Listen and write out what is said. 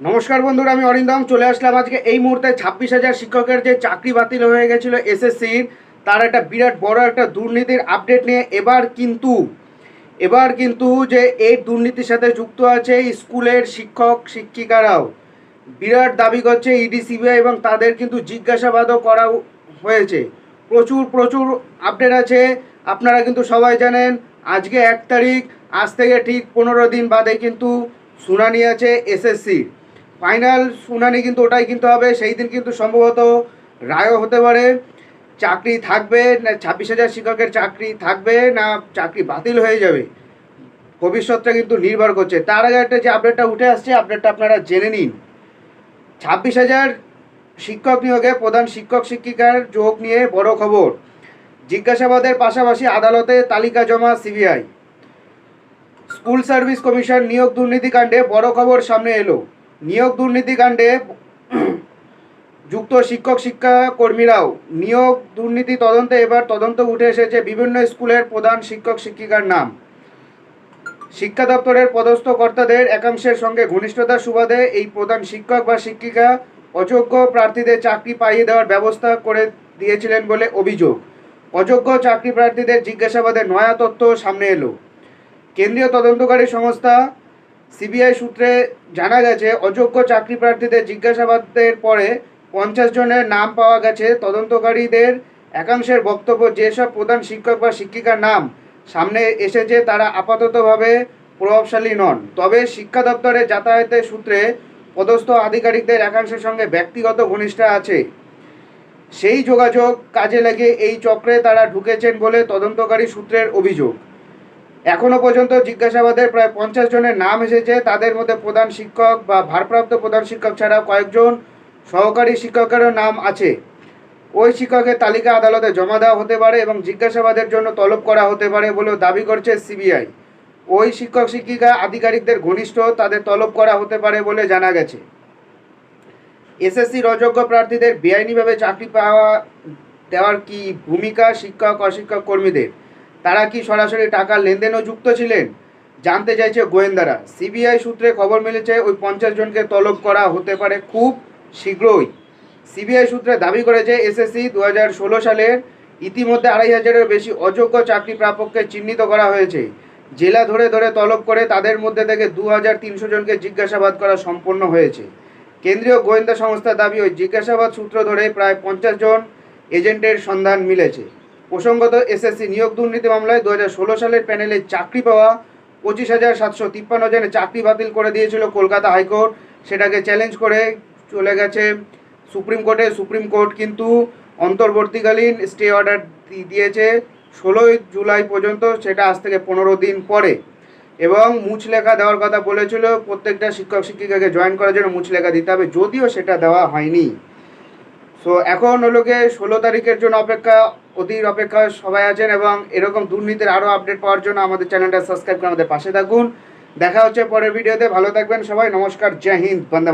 নমস্কার বন্ধুরা, আমি অরিন্দম, চলে আসলাম আজকে এই মুহূর্তে ছাব্বিশ হাজার শিক্ষকের যে চাকরি বাতিল হয়ে গেছিল এসএসসির, তার একটা বিরাট বড় একটা দুর্নীতির আপডেট নিয়ে এবার কিন্তু এবার কিন্তু যে এই দুর্নীতির সাথে যুক্ত আছে স্কুলের শিক্ষক, শিক্ষিকারাও। বিরাট দাবি করছে ইডি, সিবিআই এবং তাদের কিন্তু জিজ্ঞাসাবাদও করা হয়েছে। প্রচুর প্রচুর আপডেট আছে। আপনারা কিন্তু সবাই জানেন, আজকে এক তারিখ, আজ থেকে ঠিক পনেরো দিন বাদে কিন্তু শুনানি আছে এসএসসির। ফাইনাল শুনানি কিন্তু ওটাই কিন্তু হবে, সেই দিন কিন্তু সম্ভবত রায়ও হতে পারে। চাকরি থাকবে, না ছাব্বিশ হাজার শিক্ষকের চাকরি থাকবে, না চাকরি বাতিল হয়ে যাবে। ভবিষ্যৎটা কিন্তু নির্ভর করছে। তার আগে একটা যে আপডেটটা উঠে আসছে আপডেটটা আপনারা জেনে নিন। ছাব্বিশ হাজার শিক্ষক নিয়োগে প্রধান শিক্ষক শিক্ষিকার যোগ নিয়ে বড় খবর। জিজ্ঞাসাবাদের পাশাপাশি আদালতে তালিকা জমা সিবিআই। স্কুল সার্ভিস কমিশন নিয়োগ দুর্নীতিকাণ্ডে বড় খবর সামনে এলো। নিয়োগ দুর্নীতিকাণ্ডে যুক্ত শিক্ষক শিক্ষা কর্মীরাও নিয়োগ দুর্নীতি তদন্তে এবার তদন্ত উঠে এসেছে বিভিন্ন স্কুলের প্রধান শিক্ষক শিক্ষিকার নাম। শিক্ষা দপ্তরের পদস্থ কর্তাদের একাংশের সঙ্গে ঘনিষ্ঠতার সুবাদে এই প্রধান শিক্ষক বা শিক্ষিকা অযোগ্য প্রার্থীদের চাকরি পাইয়ে দেওয়ার ব্যবস্থা করে দিয়েছিলেন বলে অভিযোগ। অযোগ্য চাকরি প্রার্থীদের জিজ্ঞাসাবাদে নয়া তথ্য সামনে এলো। কেন্দ্রীয় তদন্তকারী সংস্থা সিবিআই সূত্রে জানা গেছে, অযোগ্য চাকরি প্রার্থীদের জিজ্ঞাসাবাদের পরে পঞ্চাশ জনের নাম পাওয়া গেছে। তদন্তকারীদের একাংশের বক্তব্য, যেসব প্রধান শিক্ষক বা শিক্ষিকার নাম সামনে এসেছে, তারা আপাততভাবে প্রভাবশালী নন। তবে শিক্ষা দপ্তরের যাতায়াতের সূত্রে পদস্থ আধিকারিকদের একাংশের সঙ্গে ব্যক্তিগত ঘনিষ্ঠা আছে। সেই যোগাযোগ কাজে লাগে এই চক্রে তারা ঢুকেছেন বলে তদন্তকারী সূত্রের অভিযোগ। এখনও পর্যন্ত জিজ্ঞাসাবাদের প্রায় পঞ্চাশ জনের নাম এসেছে। তাদের মধ্যে প্রধান শিক্ষক বা ভারপ্রাপ্ত প্রধান শিক্ষক ছাড়া কয়েকজন সহকারী শিক্ষকেরও নাম আছে। ওই শিক্ষকের তালিকা আদালতে জমা দেওয়া হতে পারে এবং জিজ্ঞাসাবাদের জন্য তলব করা হতে পারে বলেও দাবি করছে সিবিআই। ওই শিক্ষক, শিক্ষিকা, আধিকারিকদের ঘনিষ্ঠ তাদের তলব করা হতে পারে বলে জানা গেছে। এসএসসির অযোগ্য প্রার্থীদের বেআইনিভাবে চাকরি পাওয়া দেওয়ার কি ভূমিকা শিক্ষক, অশিক্ষক কর্মীদের? তারা কি সরাসরি টাকার লেনদেনও যুক্ত ছিলেন? জানতে চাইছে গোয়েন্দারা। সিবিআই সূত্রে খবর মিলেছে, ওই পঞ্চাশ জনকে তলব করা হতে পারে খুব শীঘ্রই। সিবিআই সূত্রে দাবি করেছে, এসএসসি দু হাজার ষোলো সালের ইতিমধ্যে আড়াই হাজারের বেশি অযোগ্য চাকরি প্রাপককে চিহ্নিত করা হয়েছে। জেলা ধরে ধরে তলব করে তাদের মধ্যে থেকে দু হাজার তিনশো জনকে জিজ্ঞাসাবাদ করা সম্পন্ন হয়েছে। কেন্দ্রীয় গোয়েন্দা সংস্থার দাবি, ওই জিজ্ঞাসাবাদ সূত্র ধরে প্রায় পঞ্চাশ জন এজেন্টের সন্ধান মিলেছে। প্রসঙ্গত এসএসসি নিয়োগ দুর্নীতি মামলায় দু সালের প্যানেলে চাকরি পাওয়া পঁচিশ হাজার সাতশো তিপ্পান্ন জনের চাকরি বাতিল করে দিয়েছিল কলকাতা হাইকোর্ট। সেটাকে চ্যালেঞ্জ করে চলে গেছে সুপ্রিম কোর্টে। সুপ্রিম কোর্ট কিন্তু অন্তর্বর্তীকালীন স্টে অর্ডার দিয়েছে ষোলোই জুলাই পর্যন্ত, সেটা আজ থেকে পনেরো দিন পরে। এবং মুচলেখা দেওয়ার কথা বলেছিল, প্রত্যেকটা শিক্ষক শিক্ষিকাকে জয়েন করার জন্য মুচলেখা দিতে হবে, যদিও সেটা দেওয়া হয়নি। সো এখন হলো ষোলো তারিখের জন্য অপেক্ষা অধীর অপেক্ষায় সবাই আছেন এবং এরকম দুর্নীতির আরও আপডেট পাওয়ার জন্য আমাদের চ্যানেলটা সাবস্ক্রাইব করে আমাদের পাশে থাকুন। দেখা হচ্ছে পরের ভিডিওতে। ভালো থাকবেন সবাই। নমস্কার। জয় হিন্দ। বন্দে।